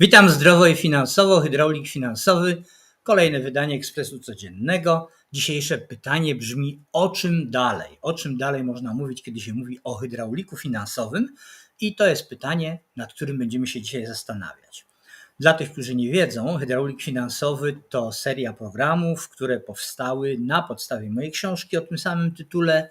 Witam zdrowo i finansowo, hydraulik finansowy, kolejne wydanie Ekspresu Codziennego. Dzisiejsze pytanie brzmi: o czym dalej? O czym dalej można mówić, kiedy się mówi o hydrauliku finansowym? I to jest pytanie, nad którym będziemy się dzisiaj zastanawiać. Dla tych, którzy nie wiedzą, hydraulik finansowy to seria programów, które powstały na podstawie mojej książki o tym samym tytule.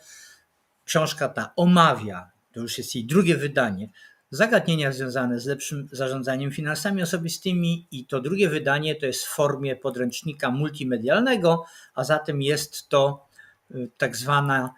Książka ta omawia, to już jest jej drugie wydanie, zagadnienia związane z lepszym zarządzaniem finansami osobistymi i to drugie wydanie to jest w formie podręcznika multimedialnego, a zatem jest to y, tak zwana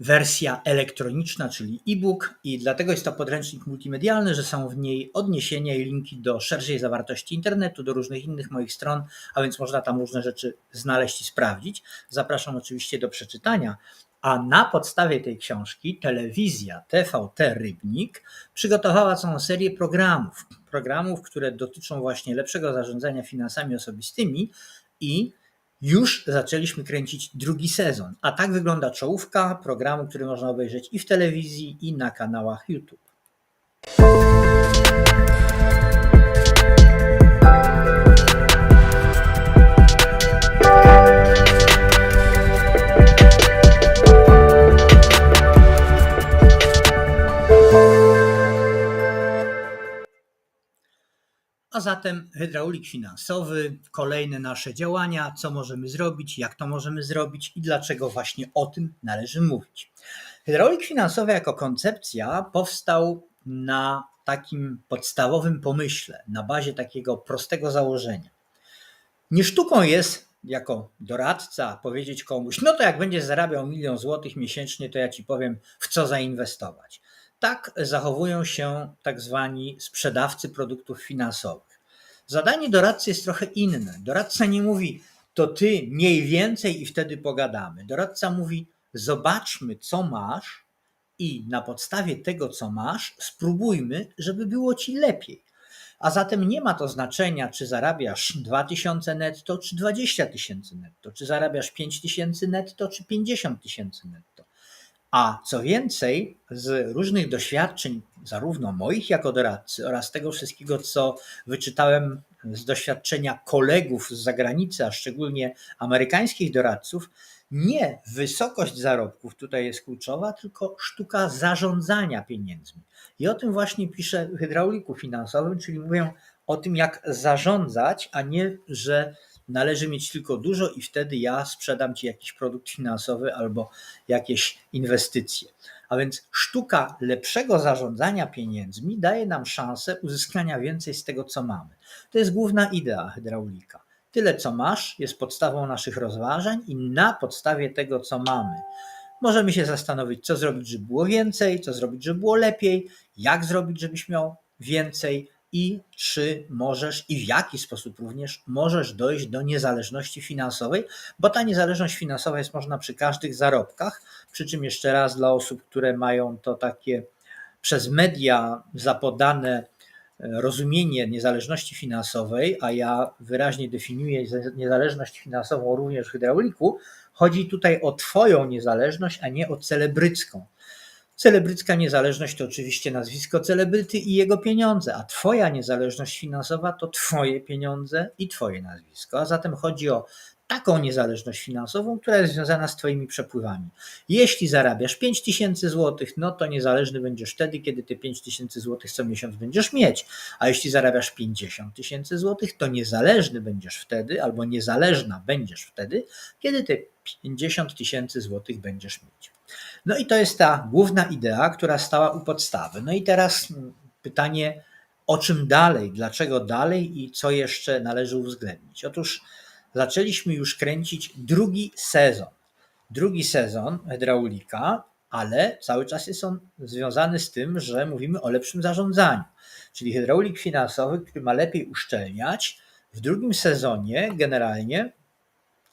wersja elektroniczna, czyli e-book i dlatego jest to podręcznik multimedialny, że są w niej odniesienia i linki do szerszej zawartości internetu, do różnych innych moich stron, a więc można tam różne rzeczy znaleźć i sprawdzić. Zapraszam oczywiście do przeczytania. A na podstawie tej książki telewizja TVT Rybnik przygotowała całą serię programów. Programów, które dotyczą właśnie lepszego zarządzania finansami osobistymi i już zaczęliśmy kręcić drugi sezon. A tak wygląda czołówka programu, który można obejrzeć i w telewizji, i na kanałach YouTube. A zatem hydraulik finansowy, kolejne nasze działania, co możemy zrobić, jak to możemy zrobić i dlaczego właśnie o tym należy mówić. Hydraulik finansowy jako koncepcja powstał na takim podstawowym pomyśle, na bazie takiego prostego założenia. Nie sztuką jest jako doradca powiedzieć komuś, no to jak będziesz zarabiał milion złotych miesięcznie, to ja ci powiem, w co zainwestować. Tak zachowują się tak zwani sprzedawcy produktów finansowych. Zadanie doradcy jest trochę inne. Doradca nie mówi, to ty mniej więcej i wtedy pogadamy. Doradca mówi, zobaczmy, co masz i na podstawie tego, co masz, spróbujmy, żeby było ci lepiej. A zatem nie ma to znaczenia, czy zarabiasz 2000 netto, czy 20 tysięcy netto, czy zarabiasz 5 tysięcy netto, czy 50 tysięcy netto. A co więcej, z różnych doświadczeń, zarówno moich jako doradcy, oraz tego wszystkiego, co wyczytałem z doświadczenia kolegów z zagranicy, a szczególnie amerykańskich doradców, nie wysokość zarobków tutaj jest kluczowa, tylko sztuka zarządzania pieniędzmi. I o tym właśnie piszę w hydrauliku finansowym, czyli mówię o tym, jak zarządzać, a nie, że należy mieć tylko dużo i wtedy ja sprzedam ci jakiś produkt finansowy albo jakieś inwestycje. A więc sztuka lepszego zarządzania pieniędzmi daje nam szansę uzyskania więcej z tego, co mamy. To jest główna idea hydraulika. Tyle, co masz, jest podstawą naszych rozważań, i na podstawie tego, co mamy, możemy się zastanowić, co zrobić, żeby było więcej, co zrobić, żeby było lepiej, jak zrobić, żebyś miał więcej, i czy możesz i w jaki sposób również możesz dojść do niezależności finansowej, bo ta niezależność finansowa jest można przy każdych zarobkach. Przy czym jeszcze raz dla osób, które mają to takie przez media zapodane e, rozumienie niezależności finansowej, a ja wyraźnie definiuję niezależność finansową również w hydrauliku, chodzi tutaj o Twoją niezależność, a nie o celebrycką. Celebrycka niezależność to oczywiście nazwisko celebryty i jego pieniądze, a Twoja niezależność finansowa to Twoje pieniądze i Twoje nazwisko. A zatem chodzi o taką niezależność finansową, która jest związana z Twoimi przepływami. Jeśli zarabiasz 5 tysięcy złotych, no to niezależny będziesz wtedy, kiedy te 5 tysięcy złotych co miesiąc będziesz mieć. A jeśli zarabiasz 50 tysięcy złotych, to niezależny będziesz wtedy, albo niezależna będziesz wtedy, kiedy te 50 tysięcy złotych będziesz mieć. No i to jest ta główna idea, która stała u podstawy. No i teraz pytanie, o czym dalej, dlaczego dalej i co jeszcze należy uwzględnić. Otóż zaczęliśmy już kręcić drugi sezon. Drugi sezon hydraulika, ale cały czas jest on związany z tym, że mówimy o lepszym zarządzaniu. Czyli hydraulik finansowy, który ma lepiej uszczelniać. W drugim sezonie generalnie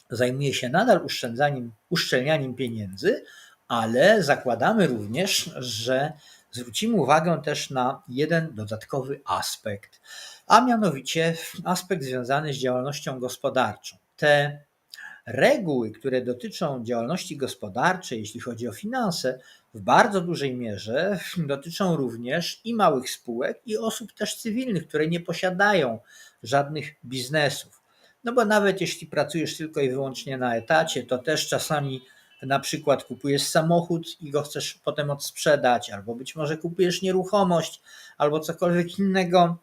zajmuje się nadal uszczędzaniem, uszczelnianiem pieniędzy, ale zakładamy również, że zwrócimy uwagę też na jeden dodatkowy aspekt, a mianowicie aspekt związany z działalnością gospodarczą. Te reguły, które dotyczą działalności gospodarczej, jeśli chodzi o finanse, w bardzo dużej mierze dotyczą również i małych spółek, i osób też cywilnych, które nie posiadają żadnych biznesów. No bo nawet jeśli pracujesz tylko i wyłącznie na etacie, to też czasami na przykład kupujesz samochód i go chcesz potem odsprzedać, albo być może kupujesz nieruchomość, albo cokolwiek innego.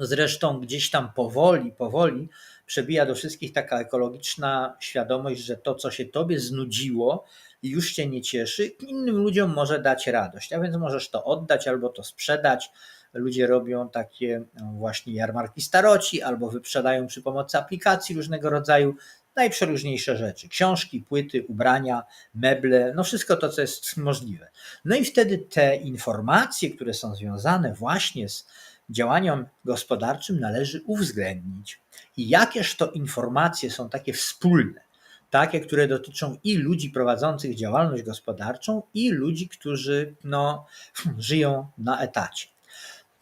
Zresztą gdzieś tam powoli, powoli przebija do wszystkich taka ekologiczna świadomość, że to, co się tobie znudziło i już cię nie cieszy, innym ludziom może dać radość. A więc możesz to oddać albo to sprzedać. Ludzie robią takie właśnie jarmarki staroci albo wyprzedają przy pomocy aplikacji różnego rodzaju najprzeróżniejsze rzeczy. Książki, płyty, ubrania, meble, no wszystko to, co jest możliwe. No i wtedy te informacje, które są związane właśnie z działaniem gospodarczym należy uwzględnić. I jakież to informacje są takie wspólne, takie, które dotyczą i ludzi prowadzących działalność gospodarczą, i ludzi, którzy no, żyją na etacie.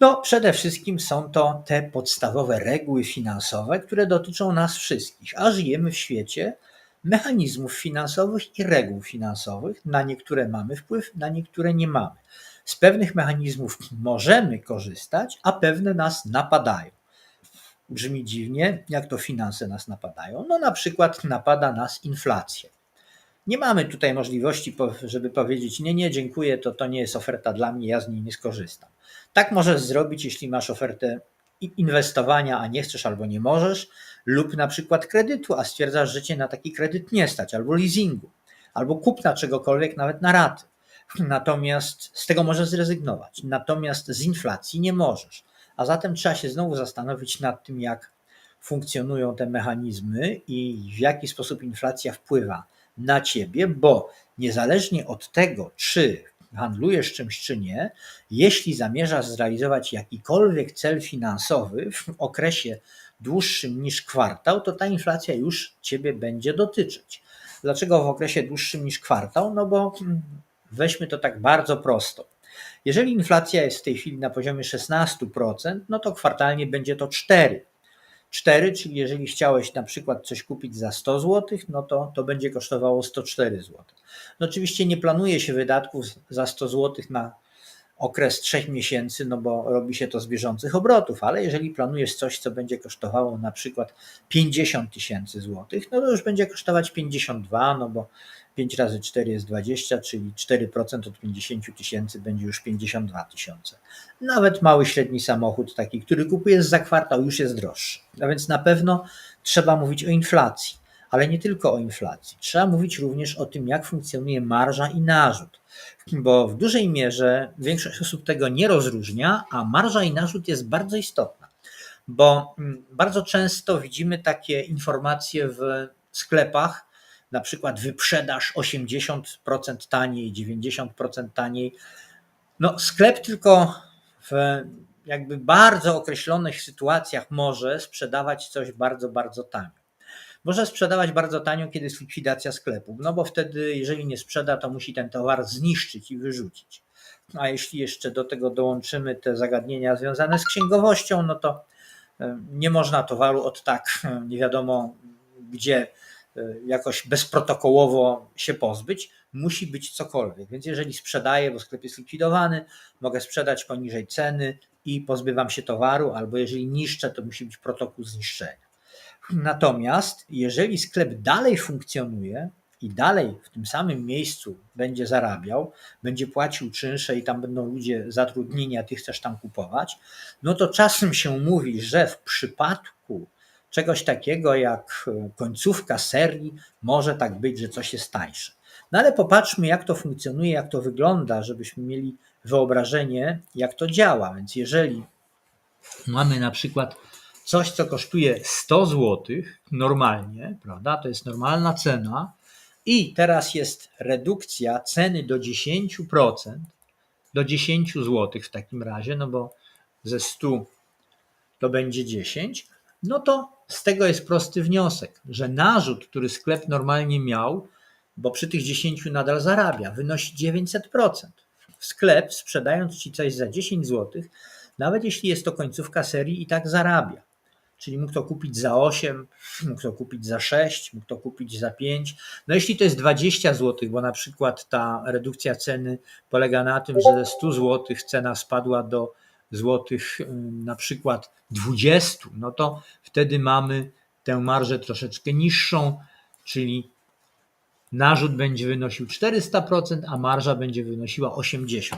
No, przede wszystkim są to te podstawowe reguły finansowe, które dotyczą nas wszystkich, a żyjemy w świecie mechanizmów finansowych i reguł finansowych. Na niektóre mamy wpływ, na niektóre nie mamy. Z pewnych mechanizmów możemy korzystać, a pewne nas napadają. Brzmi dziwnie, jak to finanse nas napadają. No, na przykład napada nas inflacja. Nie mamy tutaj możliwości, żeby powiedzieć: Nie, nie, dziękuję, to, to nie jest oferta dla mnie, ja z niej nie skorzystam. Tak możesz zrobić, jeśli masz ofertę inwestowania, a nie chcesz albo nie możesz, lub na przykład kredytu, a stwierdzasz, że cię na taki kredyt nie stać, albo leasingu, albo kupna czegokolwiek, nawet na raty. Natomiast z tego możesz zrezygnować. Natomiast z inflacji nie możesz. A zatem trzeba się znowu zastanowić nad tym, jak funkcjonują te mechanizmy i w jaki sposób inflacja wpływa na ciebie, bo niezależnie od tego, czy handlujesz czymś czy nie, jeśli zamierzasz zrealizować jakikolwiek cel finansowy w okresie dłuższym niż kwartał, to ta inflacja już ciebie będzie dotyczyć. Dlaczego w okresie dłuższym niż kwartał? No bo hmm, weźmy to tak bardzo prosto. Jeżeli inflacja jest w tej chwili na poziomie 16%, no to kwartalnie będzie to 4. 4, czyli jeżeli chciałeś na przykład coś kupić za 100 zł, no to to będzie kosztowało 104 zł. No oczywiście nie planuje się wydatków za 100 zł na okres 3 miesięcy, no bo robi się to z bieżących obrotów, ale jeżeli planujesz coś, co będzie kosztowało na przykład 50 tysięcy złotych, no to już będzie kosztować 52, no bo 5 razy 4 jest 20, czyli 4% od 50 tysięcy będzie już 52 tysiące. Nawet mały, średni samochód, taki, który kupujesz za kwartał, już jest droższy. A więc na pewno trzeba mówić o inflacji, ale nie tylko o inflacji. Trzeba mówić również o tym, jak funkcjonuje marża i narzut, bo w dużej mierze większość osób tego nie rozróżnia, a marża i narzut jest bardzo istotna, bo mm, bardzo często widzimy takie informacje w sklepach, na przykład wyprzedaż 80% taniej, 90% taniej. No, sklep tylko w jakby bardzo określonych sytuacjach może sprzedawać coś bardzo, bardzo tanio. Może sprzedawać bardzo tanio, kiedy jest likwidacja sklepu, no bo wtedy, jeżeli nie sprzeda, to musi ten towar zniszczyć i wyrzucić. A jeśli jeszcze do tego dołączymy te zagadnienia związane z księgowością, no to nie można towaru od tak nie wiadomo gdzie jakoś bezprotokołowo się pozbyć, musi być cokolwiek. Więc jeżeli sprzedaję, bo sklep jest likwidowany, mogę sprzedać poniżej ceny i pozbywam się towaru, albo jeżeli niszczę, to musi być protokół zniszczenia. Natomiast jeżeli sklep dalej funkcjonuje i dalej w tym samym miejscu będzie zarabiał, będzie płacił czynsze i tam będą ludzie zatrudnieni, a ty chcesz tam kupować, no to czasem się mówi, że w przypadku czegoś takiego jak e, końcówka serii może tak być, że coś jest tańsze. No ale popatrzmy, jak to funkcjonuje, jak to wygląda, żebyśmy mieli wyobrażenie, jak to działa. Więc jeżeli mamy na przykład coś, co kosztuje 100 zł normalnie, prawda, to jest normalna cena, i teraz jest redukcja ceny do 10%, do 10 zł w takim razie, no bo ze 100 to będzie 10, no to z tego jest prosty wniosek, że narzut, który sklep normalnie miał, bo przy tych 10 nadal zarabia, wynosi 900%. Sklep, sprzedając ci coś za 10 zł, nawet jeśli jest to końcówka serii, i tak zarabia. czyli mógł to kupić za 8, mógł to kupić za 6, mógł to kupić za 5. No jeśli to jest 20 zł, bo na przykład ta redukcja ceny polega na tym, że ze 100 zł cena spadła do złotych na przykład 20, no to wtedy mamy tę marżę troszeczkę niższą, czyli narzut będzie wynosił 400%, a marża będzie wynosiła 80%.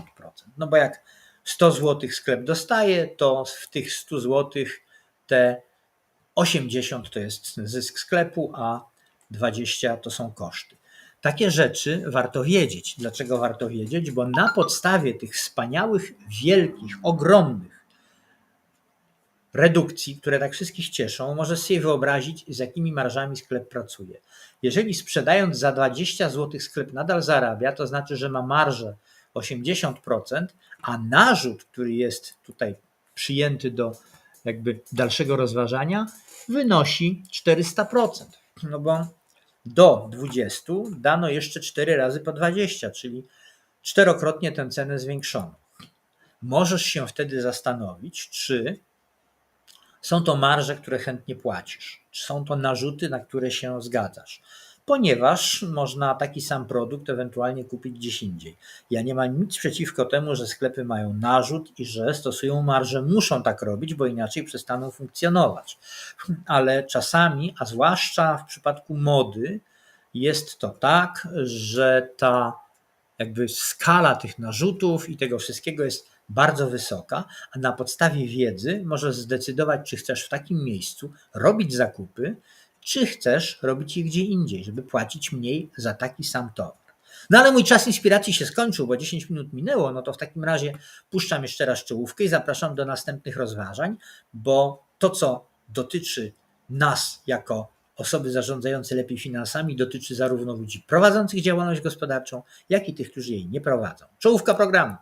No bo jak 100 zł sklep dostaje, to w tych 100 zł te 80 to jest zysk sklepu, a 20 to są koszty. Takie rzeczy warto wiedzieć. Dlaczego warto wiedzieć? Bo na podstawie tych wspaniałych, wielkich, ogromnych redukcji, które tak wszystkich cieszą, możesz sobie wyobrazić, z jakimi marżami sklep pracuje. Jeżeli sprzedając za 20 zł sklep nadal zarabia, to znaczy, że ma marżę 80%, a narzut, który jest tutaj przyjęty do jakby dalszego rozważania, wynosi 400%. No bo do 20 dano jeszcze 4 razy po 20, czyli czterokrotnie tę cenę zwiększono. Możesz się wtedy zastanowić, czy są to marże, które chętnie płacisz, czy są to narzuty, na które się zgadzasz ponieważ można taki sam produkt ewentualnie kupić gdzieś indziej. Ja nie mam nic przeciwko temu, że sklepy mają narzut i że stosują marże, muszą tak robić, bo inaczej przestaną funkcjonować. Ale czasami, a zwłaszcza w przypadku mody, jest to tak, że ta jakby skala tych narzutów i tego wszystkiego jest bardzo wysoka, a na podstawie wiedzy możesz zdecydować, czy chcesz w takim miejscu robić zakupy, czy chcesz robić je gdzie indziej, żeby płacić mniej za taki sam towar. No ale mój czas inspiracji się skończył, bo 10 minut minęło, no to w takim razie puszczam jeszcze raz czołówkę i zapraszam do następnych rozważań, bo to, co dotyczy nas jako osoby zarządzające lepiej finansami, dotyczy zarówno ludzi prowadzących działalność gospodarczą, jak i tych, którzy jej nie prowadzą. Czołówka programu.